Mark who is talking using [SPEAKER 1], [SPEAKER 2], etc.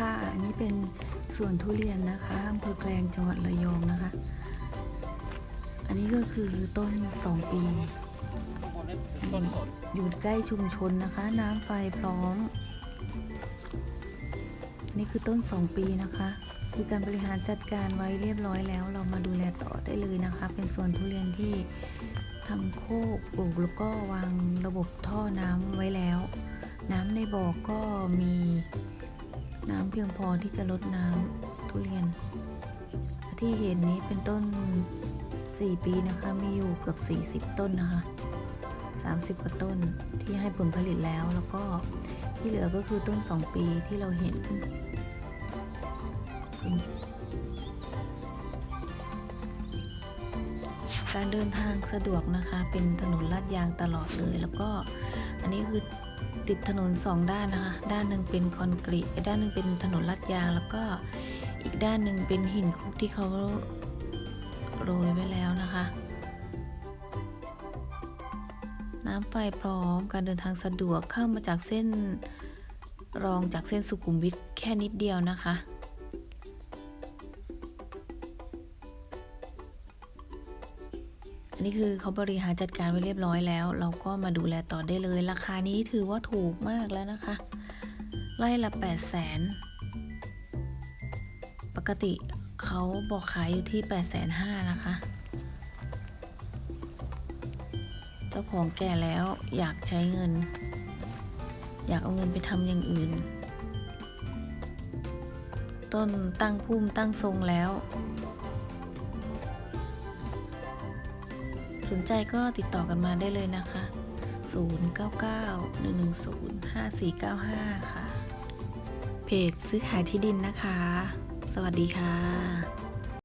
[SPEAKER 1] ค่ะ อันนี้เป็นสวนทุเรียนนะคะอำเภอแกลงจังหวัดระยองนะคะ อันนี้ก็คือต้น2ปี อยู่ใกล้ชุมชนนะคะ น้ำไฟพร้อม นี่คือต้น2ปีนะคะมีการบริหารจัดการไว้เรียบร้อยแล้ว เรามาดูแลต่อได้เลยนะคะ เป็นสวนทุเรียนที่ทำโคกปลูกแล้วก็วางระบบท่อน้ำไว้แล้ว น้ำในบ่อก็มี พียงพอที่จะลดน้ำทุเรียน ที่เห็นนี้เป็นต้น 4 ปีนะคะ มีอยู่เกือบ 40 ต้นนะคะ 30กว่าต้นที่ให้ผลผลิตแล้วแล้วก็ที่เหลือก็คือต้น 2 ปีที่เราเห็นการเดินทางสะดวกนะคะ เป็นถนนลาดยางตลอดเลย แล้วก็อันนี้คือ ติดถนนสองด้านนะคะ ด้านหนึ่งเป็นคอนกรีตด้านหนึ่งเป็นถนนลาดยาง แล้วก็อีกด้านหนึ่งเป็นหินคุกที่เขาโรยไว้แล้วนะคะ น้ำไฟพร้อมการเดินทางสะดวกเข้ามาจากเส้นรองจากเส้นสุขุมวิทแค่นิดเดียวนะคะ นนี้คือเขาบริหารจัดการไว้เรียบร้อยแล้ว เราก็มาดูแลต่อได้เลย ราคานี้ถือว่าถูกมากแล้วนะคะ ไล่ละ8 0 0แสนปกติเขาบอกขายอยู่ที่ 8 5 0 0 0นะคะ เจ้าของแก่แล้วอยากใช้เงิน อยากเอาเงินไปทำอย่างอื่น ต้นตั้งพุ่มตั้งทรงแล้ว สนใจก็ติดต่อกันมาได้เลยนะคะ 099-110-5495 ค่ะ เพจซื้อขายที่ดินนะคะ สวัสดีค่ะ